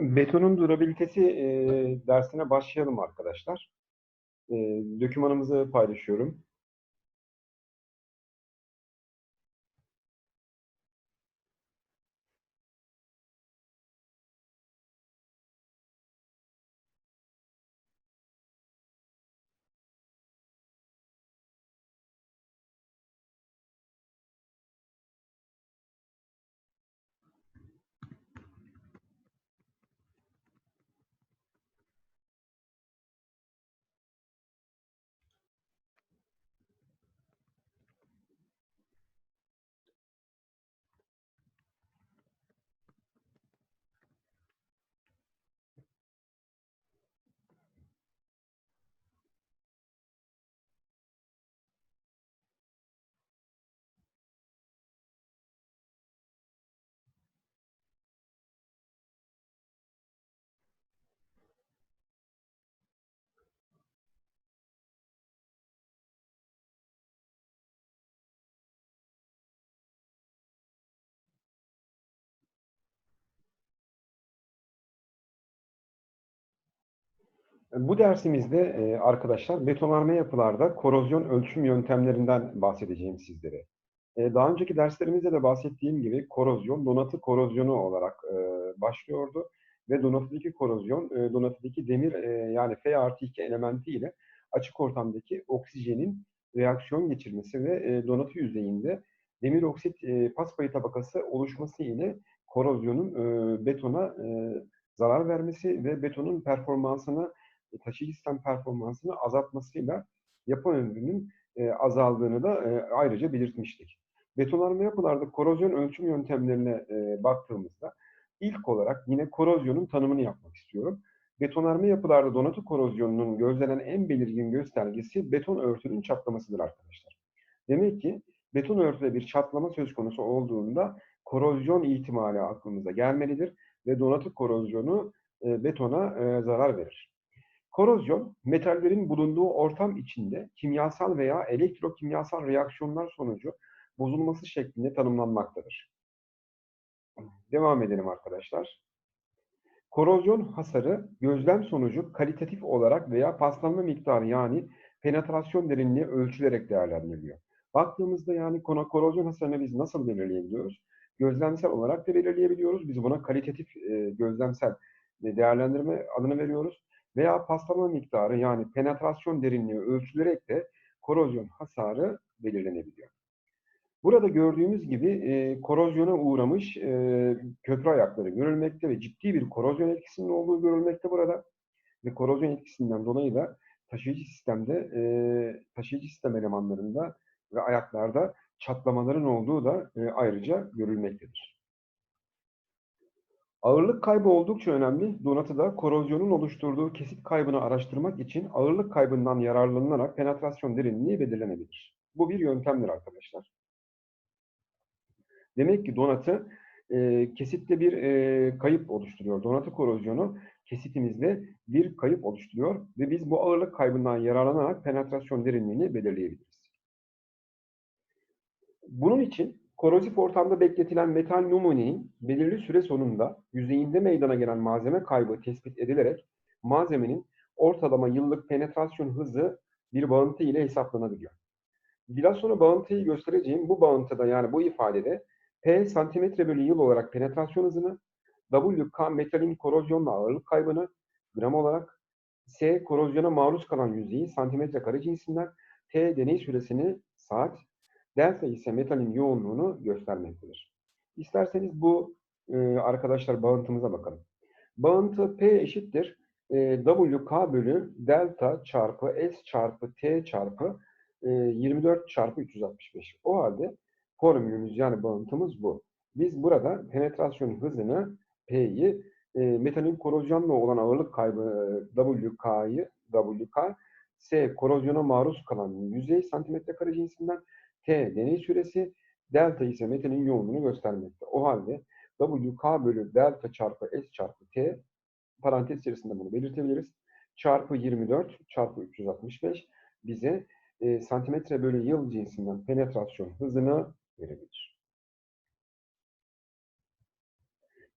Betonun durabilitesi e, dersine başlayalım arkadaşlar. E, dokümanımızı paylaşıyorum. Bu dersimizde e, arkadaşlar betonarme yapılarda korozyon ölçüm yöntemlerinden bahsedeceğim sizlere. E, daha önceki derslerimizde de bahsettiğim gibi korozyon donatı korozyonu olarak e, başlıyordu. Ve donatıdaki korozyon, donatıdaki demir yani Fe artı 2 elementi ile açık ortamdaki oksijenin reaksiyon geçirmesi ve donatı yüzeyinde demir oksit e, paspayı tabakası oluşması ile korozyonun betona zarar vermesi ve betonun performansını taşıyıcı sistem performansını azaltmasıyla yapı ömrünün e, azaldığını da e, ayrıca belirtmiştik. Betonarme yapılarda korozyon ölçüm yöntemlerine e, baktığımızda ilk olarak yine korozyonun tanımını yapmak istiyorum. Betonarme yapılarda donatı korozyonunun gözlenen en belirgin göstergesi beton örtünün çatlamasıdır arkadaşlar. Demek ki beton örtüde bir çatlama söz konusu olduğunda korozyon ihtimali aklımıza gelmelidir ve donatı korozyonu e, betona e, zarar verir. Korozyon, metallerin bulunduğu ortam içinde kimyasal veya elektrokimyasal reaksiyonlar sonucu bozulması şeklinde tanımlanmaktadır. Devam edelim arkadaşlar. Korozyon hasarı gözlem sonucu kalitatif olarak veya paslanma miktarı yani penetrasyon derinliği ölçülerek değerlendiriliyor. Baktığımızda yani korozyon hasarını biz nasıl belirleyebiliyoruz? Gözlemsel olarak da belirleyebiliyoruz. Biz buna kalitatif e, gözlemsel değerlendirme adını veriyoruz veya paslama miktarı yani penetrasyon derinliği ölçülerek de korozyon hasarı belirlenebiliyor. Burada gördüğümüz gibi e, korozyona uğramış e, köprü ayakları görülmekte ve ciddi bir korozyon etkisinin olduğu görülmekte burada. Ve korozyon etkisinden dolayı da taşıyıcı sistemde, e, taşıyıcı sistem elemanlarında ve ayaklarda çatlamaların olduğu da e, ayrıca görülmektedir. Ağırlık kaybı oldukça önemli. Donatıda korozyonun oluşturduğu kesit kaybını araştırmak için ağırlık kaybından yararlanılarak penetrasyon derinliği belirlenebilir. Bu bir yöntemdir arkadaşlar. Demek ki donatı e, kesitte bir e, kayıp oluşturuyor. Donatı korozyonu kesitimizde bir kayıp oluşturuyor ve biz bu ağırlık kaybından yararlanarak penetrasyon derinliğini belirleyebiliriz. Bunun için korozif ortamda bekletilen metal numunenin belirli süre sonunda yüzeyinde meydana gelen malzeme kaybı tespit edilerek malzemenin ortalama yıllık penetrasyon hızı bir bağıntı ile hesaplanabiliyor. Biraz sonra bağıntıyı göstereceğim. Bu bağıntıda yani bu ifadede P santimetre bölü yıl olarak penetrasyon hızını, WK metalin korozyonla ağırlık kaybını gram olarak, S korozyona maruz kalan yüzeyi santimetre kare cinsinden, T deney süresini saat, Delta ise metalin yoğunluğunu göstermektedir. İsterseniz bu e, arkadaşlar bağıntımıza bakalım. Bağıntı P eşittir e, WK bölü delta çarpı S çarpı T çarpı e, 24 çarpı 365. O halde formülümüz yani bağıntımız bu. Biz burada penetrasyon hızını P'yi e, metalin korozyonla olan ağırlık kaybı WK'yı WK S korozyona maruz kalan yüzey santimetre kare cinsinden T deney süresi, delta ise metalin yoğunluğunu göstermekte. O halde WK bölü delta çarpı S çarpı T parantez içerisinde bunu belirtebiliriz. Çarpı 24 çarpı 365 bize e, santimetre bölü yıl cinsinden penetrasyon hızını verebilir.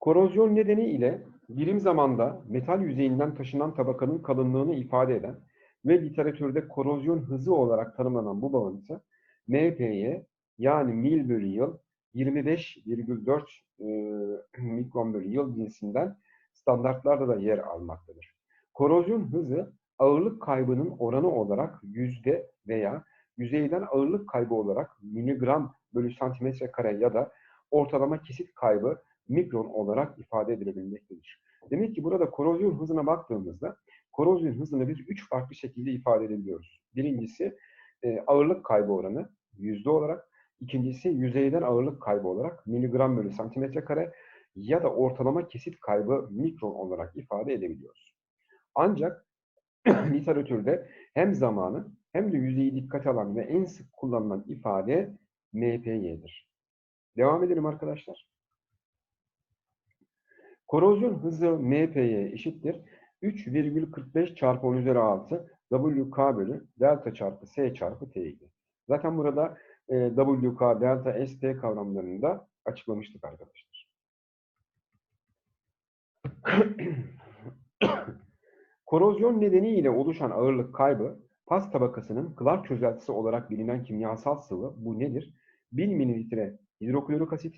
Korozyon nedeniyle birim zamanda metal yüzeyinden taşınan tabakanın kalınlığını ifade eden ve literatürde korozyon hızı olarak tanımlanan bu bağıntı MPY yani mil bölü yıl 25,4 e, mikron bölü yıl cinsinden standartlarda da yer almaktadır. Korozyon hızı ağırlık kaybının oranı olarak yüzde veya yüzeyden ağırlık kaybı olarak miligram bölü santimetre kare ya da ortalama kesit kaybı mikron olarak ifade edilebilmektedir. Demek ki burada korozyon hızına baktığımızda korozyon hızını biz üç farklı şekilde ifade edebiliyoruz. Birincisi ağırlık kaybı oranı yüzde olarak, ikincisi yüzeyden ağırlık kaybı olarak miligram bölü santimetre kare ya da ortalama kesit kaybı mikron olarak ifade edebiliyoruz. Ancak literatürde hem zamanı hem de yüzeyi dikkate alan ve en sık kullanılan ifade MPY'dir. Devam edelim arkadaşlar. Korozyon hızı MP'ye eşittir. 3,45 çarpı 10 üzeri 6 WK bölü delta çarpı S çarpı T'ydi. Zaten burada e, WK, delta, ST kavramlarını da açıklamıştık arkadaşlar. Korozyon nedeniyle oluşan ağırlık kaybı pas tabakasının Clark çözeltisi olarak bilinen kimyasal sıvı bu nedir? 1000 mililitre hidroklorik asit,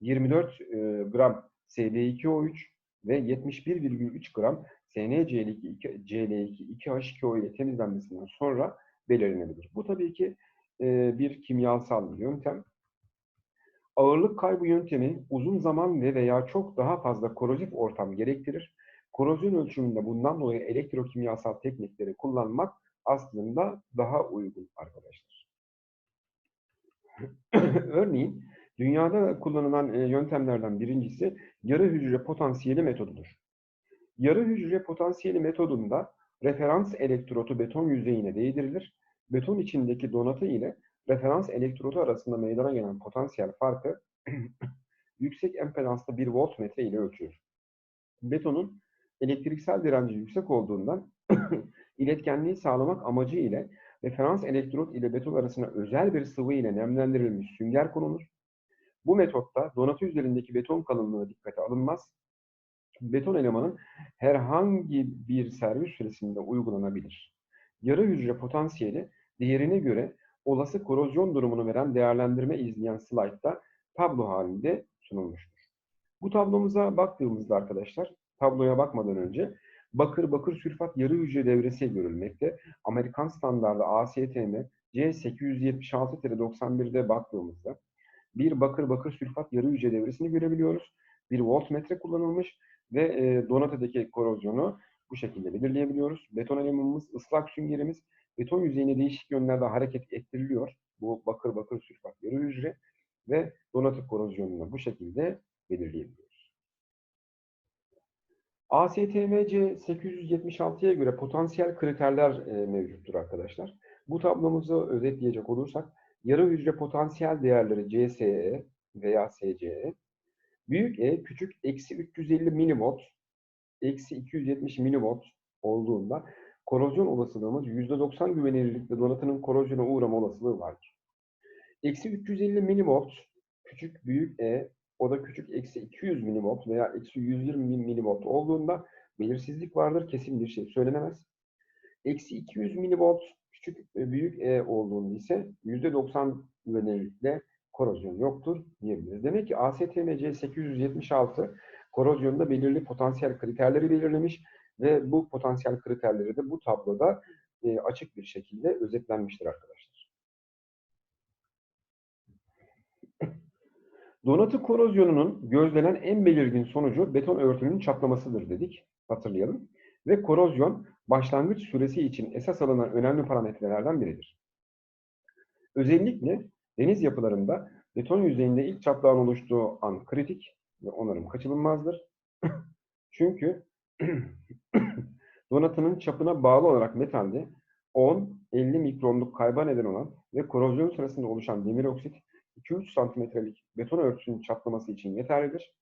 24 e, gram SB2O3 ve 71,3 gram SNCl2 CL2 2H2O ile temizlenmesinden sonra belirlenebilir. Bu tabii ki e, bir kimyasal yöntem. Ağırlık kaybı yöntemi uzun zaman ve veya çok daha fazla korozif ortam gerektirir. Korozyon ölçümünde bundan dolayı elektrokimyasal teknikleri kullanmak aslında daha uygun arkadaşlar. Örneğin dünyada kullanılan e, yöntemlerden birincisi yarı hücre potansiyeli metodudur. Yarı hücre potansiyeli metodunda referans elektrotu beton yüzeyine değdirilir. Beton içindeki donatı ile referans elektrotu arasında meydana gelen potansiyel farkı yüksek empedanslı bir voltmetre ile ölçülür. Betonun elektriksel direnci yüksek olduğundan iletkenliği sağlamak amacı ile referans elektrot ile beton arasına özel bir sıvı ile nemlendirilmiş sünger konulur. Bu metotta donatı üzerindeki beton kalınlığı dikkate alınmaz. Beton elemanın herhangi bir servis süresinde uygulanabilir. Yarı hücre potansiyeli değerine göre olası korozyon durumunu veren değerlendirme izleyen slaytta tablo halinde sunulmuştur. Bu tablomuza baktığımızda arkadaşlar, tabloya bakmadan önce bakır bakır sülfat yarı hücre devresi görülmekte. Amerikan standardı ASTM C876-91'de baktığımızda bir bakır bakır sülfat yarı hücre devresini görebiliyoruz. Bir voltmetre kullanılmış ve e, Donata'daki korozyonu bu şekilde belirleyebiliyoruz. Beton elemanımız, ıslak süngerimiz beton yüzeyine değişik yönlerde hareket ettiriliyor. Bu bakır bakır sülfat yarı hücre ve Donata korozyonunu bu şekilde belirleyebiliyoruz. ASTMC 876'ya göre potansiyel kriterler e, mevcuttur arkadaşlar. Bu tablomuzu özetleyecek olursak yarı hücre potansiyel değerleri CSE veya SCE, büyük E küçük eksi 350 milivolt, eksi 270 milivolt olduğunda korozyon olasılığımız %90 güvenilirlikle donatının korozyona uğrama olasılığı vardır. Eksi 350 milivolt küçük büyük E o da küçük eksi 200 milivolt veya eksi 120 milivolt olduğunda belirsizlik vardır. Kesin bir şey söylenemez. Eksi 200 milivolt küçük e, büyük E olduğunda ise %90 güvenilirlikle korozyon yoktur diyebiliriz. Demek ki ASTMC 876 korozyonda belirli potansiyel kriterleri belirlemiş ve bu potansiyel kriterleri de bu tabloda e, açık bir şekilde özetlenmiştir arkadaşlar. Donatı korozyonunun gözlenen en belirgin sonucu beton örtünün çatlamasıdır dedik. Hatırlayalım. Ve korozyon başlangıç süresi için esas alınan önemli parametrelerden biridir. Özellikle deniz yapılarında beton yüzeyinde ilk çatlağın oluştuğu an kritik ve onarım kaçınılmazdır. Çünkü donatının çapına bağlı olarak metalde 10-50 mikronluk kayba neden olan ve korozyon sırasında oluşan demir oksit 2-3 santimetrelik beton örtüsünün çatlaması için yeterlidir.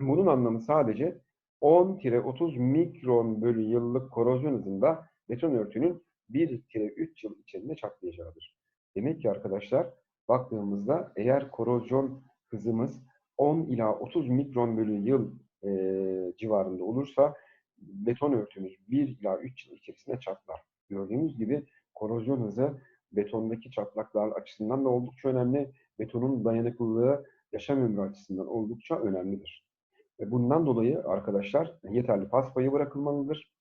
Bunun anlamı sadece 10-30 mikron bölü yıllık korozyon hızında beton örtünün 1-3 yıl içinde çatlayacağıdır. Demek ki arkadaşlar baktığımızda eğer korozyon hızımız 10 ila 30 mikron bölü yıl eee, civarında olursa beton örtümüz 1 ila 3 yıl içerisinde çatlar. Gördüğünüz gibi korozyon hızı betondaki çatlaklar açısından da oldukça önemli. Betonun dayanıklılığı yaşam ömrü açısından oldukça önemlidir. Ve bundan dolayı arkadaşlar yeterli pas payı bırakılmalıdır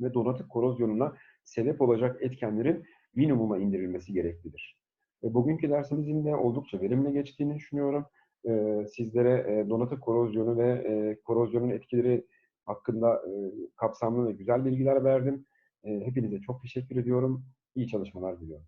ve donatık korozyonuna sebep olacak etkenlerin minimuma indirilmesi gereklidir. E, bugünkü dersimizin de oldukça verimli geçtiğini düşünüyorum. E, sizlere e, donatık korozyonu ve e, korozyonun etkileri hakkında e, kapsamlı ve güzel bilgiler verdim. E, hepinize çok teşekkür ediyorum. İyi çalışmalar diliyorum.